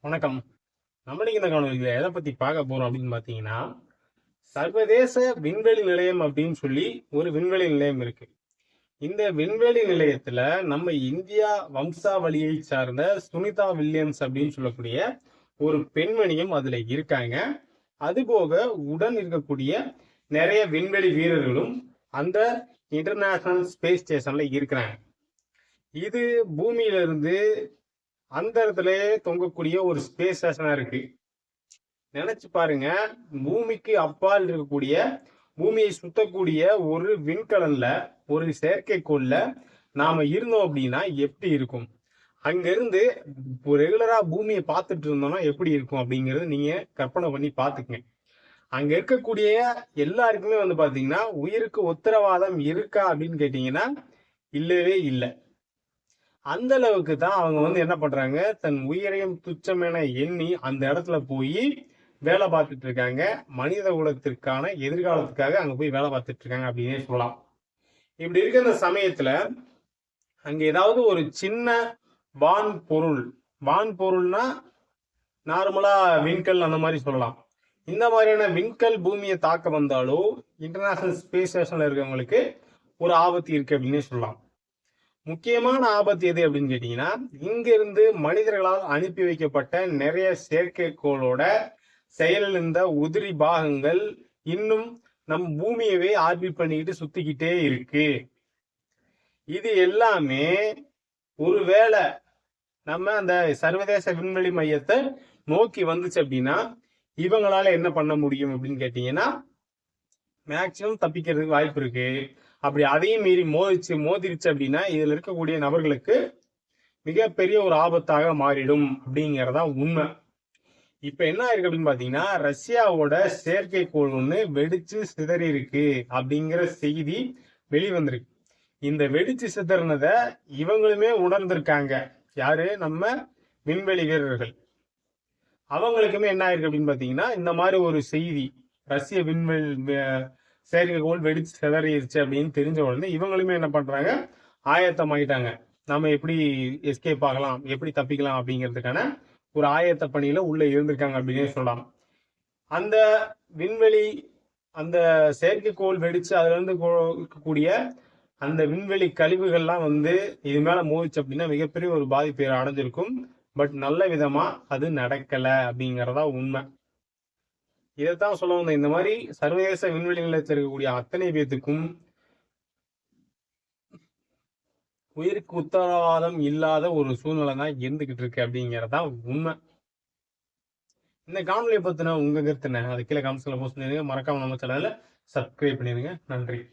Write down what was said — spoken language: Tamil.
வணக்கம். நம்மளுக்கு இந்த காணொலியில் எதை பத்தி பார்க்க போறோம் அப்படின்னு பார்த்தீங்கன்னா சர்வதேச விண்வெளி நிலையம் அப்படின்னு சொல்லி ஒரு விண்வெளி நிலையம் இருக்கு. இந்த விண்வெளி நிலையத்துல நம்ம இந்தியா வம்சாவளியை சார்ந்த சுனிதா வில்லியம்ஸ் அப்படின்னு சொல்லக்கூடிய ஒரு பெண்மணியும் அதுல இருக்காங்க. அதுபோக உடன் இருக்கக்கூடிய நிறைய விண்வெளி வீரர்களும் அந்த இன்டர்நேஷனல் ஸ்பேஸ் ஸ்டேஷன்ல இருக்கிறாங்க. இது பூமியிலிருந்து அந்த இடத்துல தொங்கக்கூடிய ஒரு ஸ்பேஸ் ஸ்டேஷனா இருக்கு. நினைச்சு பாருங்க பூமிக்கு அப்பால் இருக்கக்கூடிய பூமியை சுத்தக்கூடிய ஒரு விண்கலன்ல ஒரு செயற்கைக்கோள்ல நாம இருந்தோம் அப்படின்னா எப்படி இருக்கும்? அங்கிருந்து ரெகுலரா பூமியை பார்த்துட்டு இருந்தோம்னா எப்படி இருக்கும் அப்படிங்கறது நீங்க கற்பனை பண்ணி பாத்துக்கங்க அங்க இருக்கக்கூடிய எல்லாருக்குமே வந்து பாத்தீங்கன்னா உயிருக்கு உத்தரவாதம் இருக்கா அப்படின்னு கேட்டீங்கன்னா இல்லவே இல்லை. அந்த அளவுக்கு தான் அவங்க வந்து என்ன பண்றாங்க தன் உயிரையும் துச்சமென எண்ணி அந்த இடத்துல போய் வேலை பார்த்துட்டு இருக்காங்க. மனித குலத்திற்கான எதிர்காலத்துக்காக அங்க போய் வேலை பார்த்துட்டு இருக்காங்க அப்படின்னே சொல்லலாம். இப்படி இருக்கிற இந்த சமயத்துல அங்க ஏதாவது ஒரு சின்ன வான் பொருள் வான் பொருள்னா நார்மலா விண்கல் அந்த மாதிரி சொல்லலாம். இந்த மாதிரியான விண்கல் பூமியை தாக்க வந்தாலோ இன்டர்நேஷனல் ஸ்பேஸ் ஸ்டேஷன்ல இருக்கவங்களுக்கு ஒரு ஆபத்து இருக்கு அப்படின்னே சொல்லலாம். முக்கியமான ஆபத்து எது அப்படின்னு கேட்டீங்கன்னா இங்கிருந்து மனிதர்களால் அனுப்பி வைக்கப்பட்ட நிறைய செயற்கைக்கோளோட செயலிழந்த உதிரி பாகங்கள் இன்னும் நம் பூமியவே ஆர்பிட் பண்ணிக்கிட்டு சுத்திக்கிட்டே இருக்கு. இது எல்லாமே ஒருவேளை நம்ம அந்த சர்வதேச விண்வெளி மையத்தை நோக்கி வந்துச்சு அப்படின்னா இவங்களால என்ன பண்ண முடியும் அப்படின்னு கேட்டீங்கன்னா மேக்சிமம் தப்பிக்கிறதுக்கு வாய்ப்பு இருக்கு. அப்படி அதையும் மீறி மோதிச்சு மோதிருச்சு அப்படின்னா இதுல இருக்கக்கூடிய நபர்களுக்கு மிகப்பெரிய ஒரு ஆபத்தாக மாறிடும் அப்படிங்கிறதா உண்மை. இப்ப என்ன ஆயிருக்கு அப்படின்னு பாத்தீங்கன்னா ரஷ்யாவோட செயற்கைக்கோள் ஒண்ணு வெடிச்சு சிதறி இருக்கு அப்படிங்கிற செய்தி வெளிவந்திருக்கு. இந்த வெடிச்சு சிதறினத இவங்களுமே உணர்ந்திருக்காங்க. யாரு? நம்ம விண்வெளி வீரர்கள். அவங்களுக்குமே என்ன ஆயிருக்கு அப்படின்னு பாத்தீங்கன்னா இந்த மாதிரி ஒரு செய்தி ரஷ்ய விண்வெளி செயற்கைக்கோள் வெடிச்சு சிதறிடுச்சு அப்படின்னு தெரிஞ்ச உடனே இவங்களுமே என்ன பண்றாங்க ஆயத்தம் ஆயிட்டாங்க. நம்ம எப்படி எஸ்கேப் ஆகலாம் எப்படி தப்பிக்கலாம் அப்படிங்கிறதுக்கான ஒரு ஆயத்த பணியில உள்ள இருந்திருக்காங்க அப்படின்னே சொல்லலாம். அந்த விண்வெளி அந்த செயற்கைக்கோள் வெடிச்சு அதுல இருந்து இருக்கக்கூடிய அந்த விண்வெளி கழிவுகள்லாம் வந்து இது மேல மோதிச்சு அப்படின்னா மிகப்பெரிய ஒரு பாதிப்பு அடைஞ்சிருக்கும். பட் நல்ல விதமா அது நடக்கல அப்படிங்கறதா உண்மை. இதைத்தான் சொல்ல வந்தேன். இந்த மாதிரி சர்வதேச விண்வெளி நிலையத்தில் இருக்கக்கூடிய அத்தனை பேத்துக்கும் உயிருக்கு உத்தரவாதம் இல்லாத ஒரு சூழ்நிலை தான் இருந்துகிட்டு இருக்கு அப்படிங்கறதான் உண்மை. இந்த காணொலியை பத்தின உங்க கருத்து என்ன? அது கீழே கமெண்ட்ஸ்ல போஸ்ட் பண்ணிருங்க மறக்காம நம்ம சேனலை சப்ஸ்கிரைப் பண்ணிருங்க நன்றி.